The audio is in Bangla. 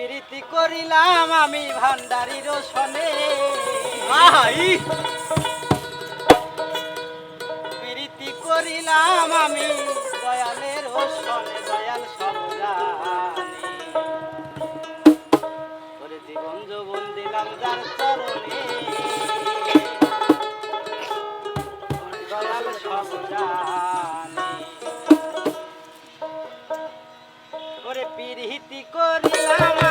প্রীতি করিলাম আমি ভান্ডারির সনে আহা প্রীতি করিলাম আমি দয়ালের রোশনে দয়াল সব ওরে জীবন যৌবন দিলাম যার চরণে। দয়াল সব করে ওরে পিরিতি করিলাম